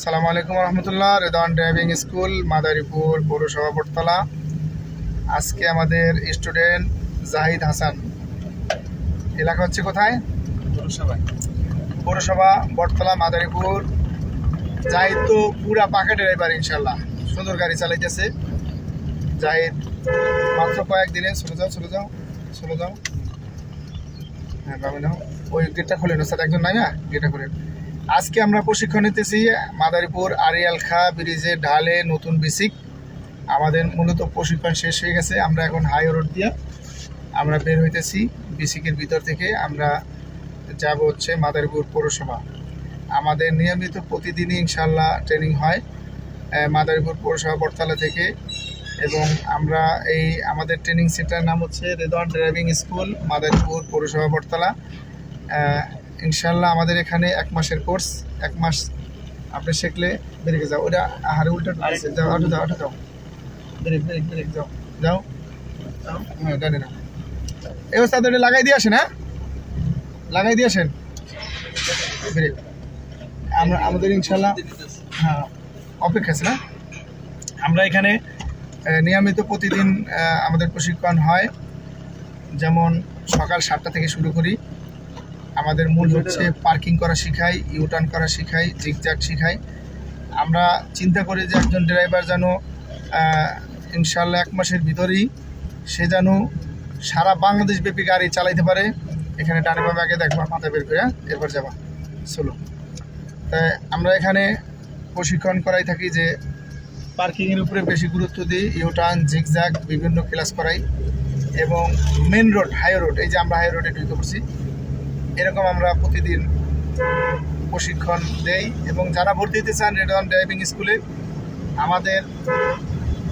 সালামু আলাইকুম রহমতুল্লাহ রেদান ড্রাইভিং স্কুল মাদারীপুর পৌরসভা বটতলা। আজকে আমাদের স্টুডেন্ট জাহিদ হাসান। এলাকা হচ্ছে কোথায়? পৌরসভা বটতলা মাদারীপুর। জাহিদ তো পুরা পাকা ড্রাইভার ইনশাল্লাহ সুন্দর গাড়ি চালাইতেছে। জাহিদ মাত্র কয়েকদিনে চলে যাও চলে যাও চলে যাও। হ্যাঁ বাবু নাও। ওই গেটটা খুলে না স্যার একজন নাই না গেটটা খুলে। আজকে আমরা প্রশিক্ষণ নিতেছি মাদারীপুর আরিয়াল খা ব্রিজের ঢালে নতুন বেসিক আমাদের মূলত প্রশিক্ষণ শেষ হয়ে গেছে, আমরা এখন হাই রোড দিয়ে আমরা বের হইতেছি। বিসিকের ভিতর থেকে আমরা যাব হচ্ছে মাদারীপুর পৌরসভা। আমাদের নিয়মিত প্রতিদিনই ইনশাল্লাহ ট্রেনিং হয় মাদারীপুর পৌরসভা বটতলা থেকে। এবং আমরা এই আমাদের ট্রেনিং সেন্টারের নাম হচ্ছে রেদওয়ান ড্রাইভিং স্কুল মাদারীপুর পৌরসভা বটতলা। ইনশাল্লাহ আমাদের এখানে এক মাসের কোর্স, এক মাস আপনি শিখলে বেরিয়ে যাও। ওটা হারে উল্টা। যাও আটো যাও আটো যাও যাও। যাও। হ্যাঁ জানি না। এই ওস্তাদ ওটা লাগাই দিয়ে আসেন হ্যাঁ? লাগাই দিয়ে আসেন। আমরা, আমাদের ইনশাল্লাহ হ্যাঁ অপেক্ষা আছে না? আমরা এখানে নিয়মিত প্রতিদিন আমাদের প্রশিক্ষণ হয়। যেমন সকাল সাতটা থেকে শুরু করি। আমাদের মূল হচ্ছে পার্কিং করা শিখাই ইউটার্ন করা শিখাই জিগজ্যাগ শিখাই। আমরা চিন্তা করি যে একজন ড্রাইভার যেন ইনশাল্লাহ এক মাসের ভিতরেই সে যেন সারা বাংলাদেশ ব্যাপী গাড়ি চালাইতে পারে। এখানে ডানে বামে আগে দেখবা, মাথা বের করে? এরপর যাবা। চলো। তাই আমরা এখানে প্রশিক্ষণ করাই থাকি যে পার্কিংয়ের উপরে বেশি গুরুত্ব দিই ইউটার্ন জিগজ্যাগ বিভিন্ন ক্লাস করাই। এবং মেন রোড হাই রোড এই যে আমরা হাই রোডে ঢুকে পড়ছি। এরকম আমরা প্রতিদিন প্রশিক্ষণ দেই এবং যারা ভর্তি দিতে চান রেডন ড্রাইভিং স্কুলে, আমাদের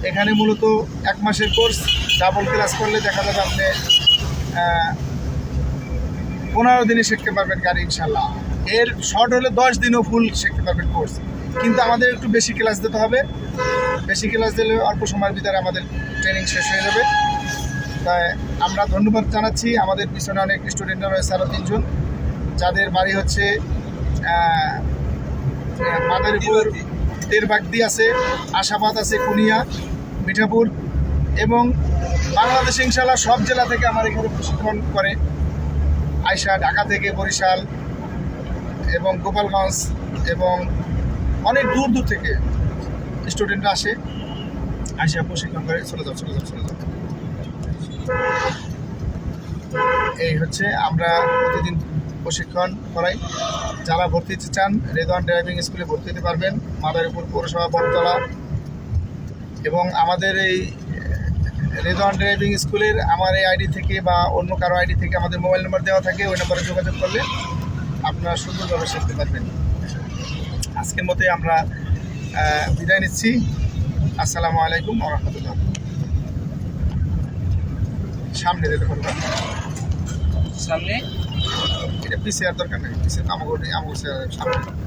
এখানে মূলত এক মাসের কোর্স, ডাবল ক্লাস করলে দেখা যাবে আপনি পনেরো দিনে শিখতে পারবেন গাড়ি ইনশাল্লাহ এর শর্ট হলে দশ দিনও ফুল শিখতে পারবেন কোর্স কিন্তু আমাদের একটু বেশি ক্লাস দিতে হবে। বেশি ক্লাস দিলে অল্প সময়ের ভিতরে আমাদের ট্রেনিং শেষ হয়ে যাবে। তাই আমরা ধন্যবাদ জানাচ্ছি। আমাদের পিছনে অনেক স্টুডেন্টরা রয়েছে আরও তিনজন। যাদের বাড়ি হচ্ছে মাদারীপুর, তেরবাগদি আছে, আশাবাদ আছে কুনিয়া মিঠাপুর, এবং বাংলাদেশে ইনশাল্লাহ সব জেলা থেকে আমার এখানে প্রশিক্ষণ করে। আয়সা ঢাকা থেকে বরিশাল এবং গোপালগঞ্জ এবং অনেক দূর দূর থেকে স্টুডেন্টরা আসে। আয়সা প্রশিক্ষণ করে, চলে যাও চলে যাও চলে যাও। এই হচ্ছে আমরা প্রতিদিন প্রশিক্ষণ করাই। যারা ভর্তি হতে চান রেদওয়ান ড্রাইভিং স্কুলে ভর্তি হতে পারবেন, মাদারীপুর পৌরসভা বটতলা। এবং আমাদের এই রেদওয়ান ড্রাইভিং স্কুলের আমার এই আইডি থেকে বা অন্য কারও আইডি থেকে আমাদের মোবাইল নম্বর দেওয়া থাকে, ওই নাম্বারে যোগাযোগ করলে আপনারা সুন্দরভাবে শিখতে পারবেন। আজকের মতোই আমরা বিদায় নিচ্ছি। আসসালামু আলাইকুম রহমতুল্লাহ। সামনে সামনে? এটা পিছিয়ে আর দরকার নেই পিছিয়ে আমাকে আমাকে সামনে।